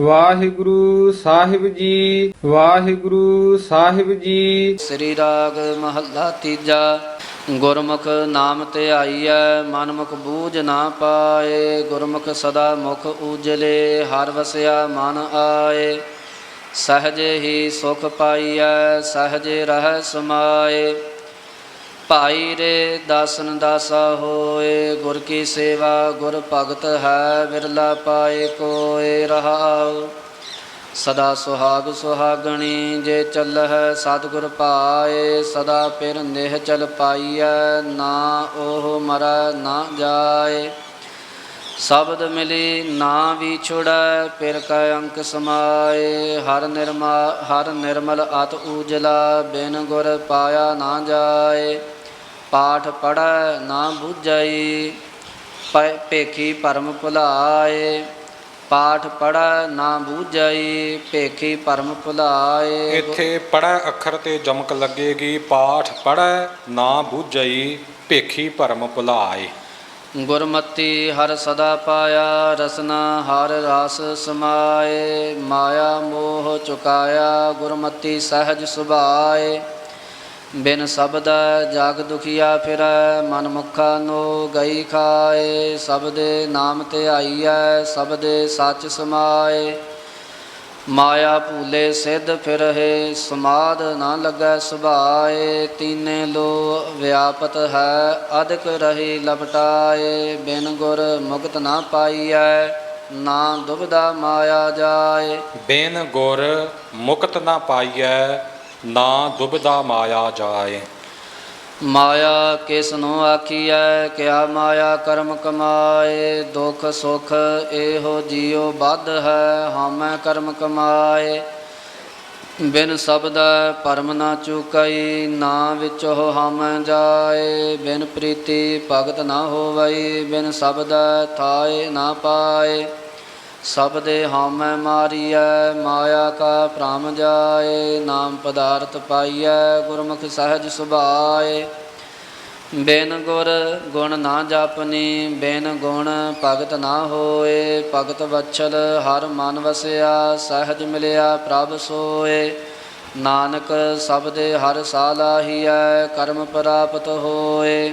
ਵਾਹਿਗੁਰੂ ਸਾਹਿਬ ਜੀ, ਵਾਹਿਗੁਰੂ ਸਾਹਿਬ ਜੀ। ਸ੍ਰੀ ਰਾਗ ਮਹੱਲਾ ਤੀਜਾ, ਗੁਰਮੁਖ ਨਾਮ ਤੇ ਧਿਆਈਐ ਮਨਮੁਖ ਬੂਝ ਨਾ ਪਾਏ, ਗੁਰਮੁਖ ਸਦਾ ਮੁਖ ਉਜਲੇ, ਹਰ ਵਸਿਆ ਮਨ ਆਏ। ਸਹਜੇ ਹੀ ਸੁਖ ਪਾਈਐ, ਸਹਜੇ ਰਹਿ ਸਮਾਏ। ਭਾਈ ਰੇ ਦਾਸਨ ਦਾਸਾ ਹੋਏ, ਗੁਰ ਕੀ ਸੇਵਾ ਗੁਰ ਭਗਤ ਹੈ ਵਿਰਲਾ ਪਾਏ ਕੋਏ ਰਹਾਉ। ਸਦਾ ਸੁਹਾਗ ਸੁਹਾਗਣੀ ਜੇ ਚੱਲਹਿ ਸਤਿਗੁਰ ਪਾਏ ਸਦਾ ਫਿਰ ਨਿਹ ਚਲ ਪਾਈਐ, ਨਾ ਉਹ ਮਰੈ ਨਾ ਜਾਏ। ਸ਼ਬਦ ਮਿਲੀ, ਨਾ ਵਿਛੜੈ ਫਿਰ ਕੈ ਅੰਕ ਸਮਾਏ। ਹਰ ਨਿਰਮਾ, ਹਰ ਨਿਰਮਲ ਅਤ ਊਜਲਾ, ਬਿਨ ਗੁਰ ਪਾਇਆ ਨਾ ਜਾਏ। ਪਾਠ ਪੜੈ, ਨਾ ਬੁਝਈ ਭੇਖੀ ਭਰਮ ਭੁਲਾਏ। ਪਾਠ ਪੜੈ, ਨਾ ਬੂਝਾਈ ਭੇਖੀ ਭਰਮ ਭੁਲਾਏ। ਇੱਥੇ ਪੜ੍ਹੈ ਅੱਖਰ ਤੇ ਜਮਕ ਲੱਗੇਗੀ, ਪਾਠ ਪੜ੍ਹੈ ਨਾ ਬੂਝਾਈ ਭੇਖੀ ਭਰਮ ਭੁਲਾਏ। ਗੁਰਮਤੀ ਹਰ ਸਦਾ ਪਾਇਆ, ਰਸਨਾ ਹਰ ਰਾਸ ਸਮਾਏ, ਮਾਇਆ ਮੋਹ ਚੁਕਾਇਆ, ਗੁਰਮਤੀ ਸਹਿਜ ਸੁਭਾਏ। ਬਿਨ ਸ਼ਬਦ ਜਾਗ ਦੁਖੀਆ ਫਿਰੈ, ਮਨ ਮੁਖਾ ਨੋ ਗਈ ਖਾਏ। ਸਬਦੇ ਨਾਮ ਤੇ ਧਿਆਈਐ ਸਬਦੇ ਸੱਚ ਸਮਾਏ। ਮਾਇਆ ਭੂਲੇ ਸਿੱਧ ਫਿਰਹਿ, ਸਮਾਦ ਨਾ ਲੱਗੈ ਸੁਭਾਏ, ਤੀਨੇ ਲੋ ਵਿਆਪਤ ਹੈ ਅਦਕ ਰਹੀ ਲਪਟਾਏ, ਬਿਨ ਗੁਰ ਮੁਕਤ ਨਾ ਪਾਈਐ, ਨਾ ਦੁਬਦਾ ਮਾਇਆ ਜਾਏ। ਬਿਨ ਗੁਰ ਮੁਕਤ ਨਾ ਪਾਈਐ, ਨਾ ਦੁਬਦਾ ਮਾਇਆ ਜਾਏ। ਮਾਇਆ ਕਿਸ ਨੂੰ ਆਖੀਐ, ਕਿਆ ਮਾਇਆ ਕਰਮ ਕਮਾਏ, ਦੁਖ ਸੁਖ ਇਹੋ ਜੀਉ ਬੱਧ ਹੈ ਹਮੈ ਕਰਮ ਕਮਾਏ। ਬਿਨ ਸ਼ਬਦ ਪਰਮ ਨਾ ਚੁਕਈ, ਨਾ ਵਿਚੋ ਹਮ ਜਾਏ। ਬਿਨ ਪ੍ਰੀਤੀ ਭਗਤ ਨਾ ਹੋਵਈ, ਬਿਨ ਸ਼ਬਦ ਥਾਏ ਨਾ ਪਾਏ। ਸਭ ਸਬਦੇ ਹਉਮੈ ਮਾਰੀਐ, ਮਾਇਆ ਕਾ ਭ੍ਰਮ ਜਾਏ, ਨਾਮ ਪਦਾਰਥ ਪਾਈਐ, ਗੁਰਮੁਖ ਸਹਿਜ ਸੁਭਾਏ। ਬੇਨ ਗੁਰ ਗੁਣ ਨਾ ਜਾਪਨੀ, ਬੇਨ ਗੁਣ ਭਗਤ ਨਾ ਹੋਏ। ਭਗਤ ਵਛਲ ਹਰ ਮਨ ਵਸਿਆ, ਸਹਿਜ ਮਿਲਿਆ ਪ੍ਰਭ ਸੋਏ। ਨਾਨਕ ਸਭ ਦੇ ਹਰ ਸਾਲਾਹੀਐ ਕਰਮ ਪ੍ਰਾਪਤ ਹੋਏ।